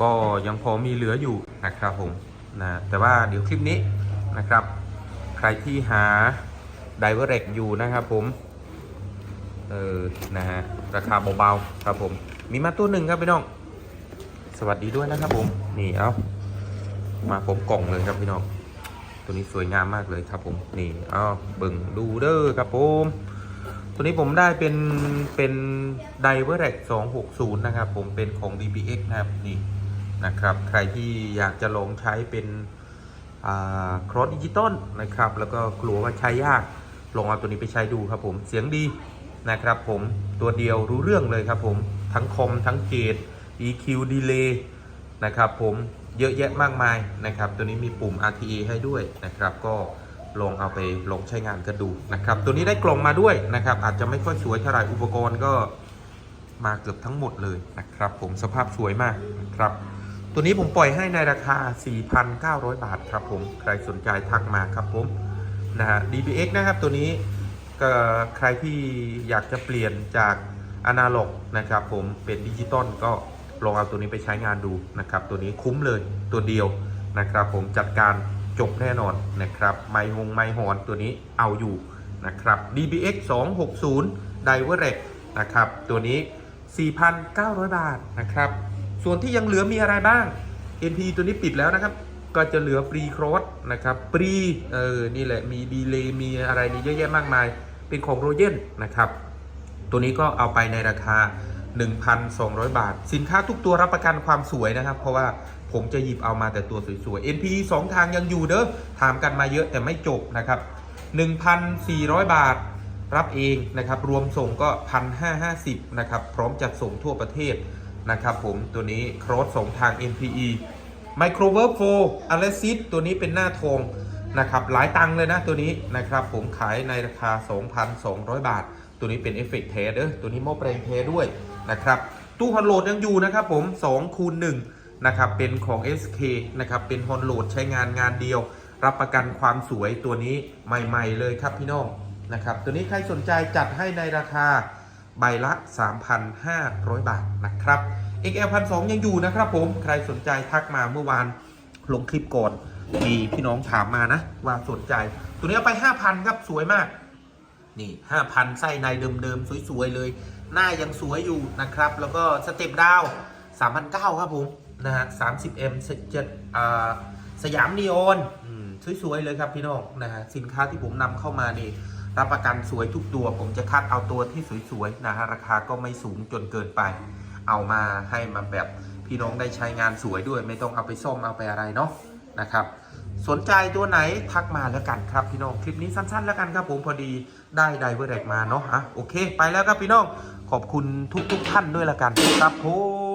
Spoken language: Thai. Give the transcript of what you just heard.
ก็ยังพอมีเหลืออยู่นะครับผมนะแต่ว่าเดี๋ยวคลิปนี้นะครับ ใครที่หาไดเวอร์เรกอยู่นะครับผมเออนะฮะราคาเบาๆครับผมมีมาตัวหนึ่งครับพี่น้อง สวัสดีด้วยนะครับผมนี่เอามาผมกล่องเลยครับพี่น้องตัวนี้สวยงามมากเลยครับผมนี่เอาเบิ่งดูเด้อครับผมตัวนี้ผมได้เป็นเป็นไดเวอร์เรก260 นะครับผมเป็นของ DPX นะครับนี่ นะครับ ใครที่อยากจะลองใช้เป็นครอสดิจิตอลนะครับ แล้วก็กลัวว่าใช้ยาก ลองเอาตัวนี้ไปใช้ดูครับผม เสียงดีนะครับผม ตัวเดียวรู้เรื่องเลยครับผม ทั้งคอมทั้งเกต EQ Delay นะครับผม เยอะแยะมากมายนะครับ ตัวนี้มีปุ่ม RTA ให้ด้วยนะครับ ก็ลองเอาไปลองใช้งานกันดูนะครับ ตัวนี้ได้กล่องมาด้วยนะครับ อาจจะไม่ค่อยสวยเท่าไหร่ อุปกรณ์ก็มาเกือบทั้งหมดเลยนะครับ ผม สภาพสวยมากนะครับ ตัวนี้ผมปล่อยให้ในราคา 4,900 บาทครับผม ใครสนใจทักมาครับผมนะฮะ DBX นะครับตัวนี้ก็ใครที่อยากจะเปลี่ยนจากอนาล็อกนะครับผมเป็นดิจิตอลก็ลองเอาตัวนี้ไปใช้งานดูนะครับ ตัวนี้คุ้มเลยตัวเดียวนะครับ ผมจัดการจบแน่นอนนะครับ ไมฮงไมฮอนตัวนี้เอาอยู่นะครับ DBX 260 d i v e r e c นะครับ ตัวนี้ 4,900 บาทนะครับ ส่วนที่ยังเหลือมีอะไรบ้าง NP ตัวนี้ปิดแล้วนะครับ ก็จะเหลือปรีครอสนะครับปรีเออนี่แหละมีดีเลย์มีอะไรนี่เยอะแยะมากมาย เป็นของโรเจนนะครับตัวนี้ก็เอาไปในราคา 1,200 บาท สินค้าทุกตัวรับประกันความสวยนะครับ เพราะว่าผมจะหยิบเอามาแต่ตัวสวยๆ NP 2 ทางยังอยู่เด้อถามกันมาเยอะแต่ไม่จบนะครับ 1,400 บาทรับเองนะครับ รวมส่งก็ 1,550นะครับ พร้อมจัดส่งทั่วประเทศ นะครับผมตัวนี้โครสสองทาง NPE ไมโครเวิร์โฟอเลซิสตัวนี้เป็นหน้าทงนะครับหลายตังเลยนะตัวนี้นะครับผมขายในราคา 2,200 บาท ตัวนี้เป็นเอฟเฟกต์เทสเด้อตัวนี้หม้อแปลงเทด้วยนะครับตู้ฮอนโหลดยังอยู่นะครับผม2คูณ1นะครับเป็นของ SK นะครับเป็นฮอนโหลดใช้งานงานเดียว รับประกันความสวยตัวนี้ใหม่ ๆ เลยครับพี่น้องนะครับตัวนี้ใครสนใจจัดให้ในราคา ใบละ 3,500 บาทนะครับ XL พันสยังอยู่นะครับผมใครสนใจทักมาเมื่อวานลงคลิปก่อน มีพี่น้องถามมานะ ว่าสนใจ ตัวนี้เอาไป 5,000 ครับสวยมาก นี่ 5,000 ไส้ในเดิมๆ สวย ๆ เลย หน้ายังสวยอยู่นะครับ แล้วก็สเต็ปดาว3,900 ครับผมนะฮะ 30M จะอ่าสยามนีออนสวย ๆ เลยครับพี่น้องนะฮะสินค้าที่ผมนำเข้ามานี่ รับประกันสวยทุกตัว ผมจะคัดเอาตัวที่สวยๆนะฮะราคาก็ไม่สูงจนเกินไป เอามาให้มาแบบพี่น้องได้ใช้งานสวยด้วย ไม่ต้องเอาไปซ่อมเอาไปอะไรเนาะนะครับ สนใจตัวไหนทักมาแล้วกันครับพี่น้องคลิปนี้สั้นๆ แล้วกันครับผมพอดีได้ไดเวอร์เรกมาเนาะอะโอเค ไปแล้วครับพี่น้องขอบคุณทุกๆท่านด้วยละกันครับผม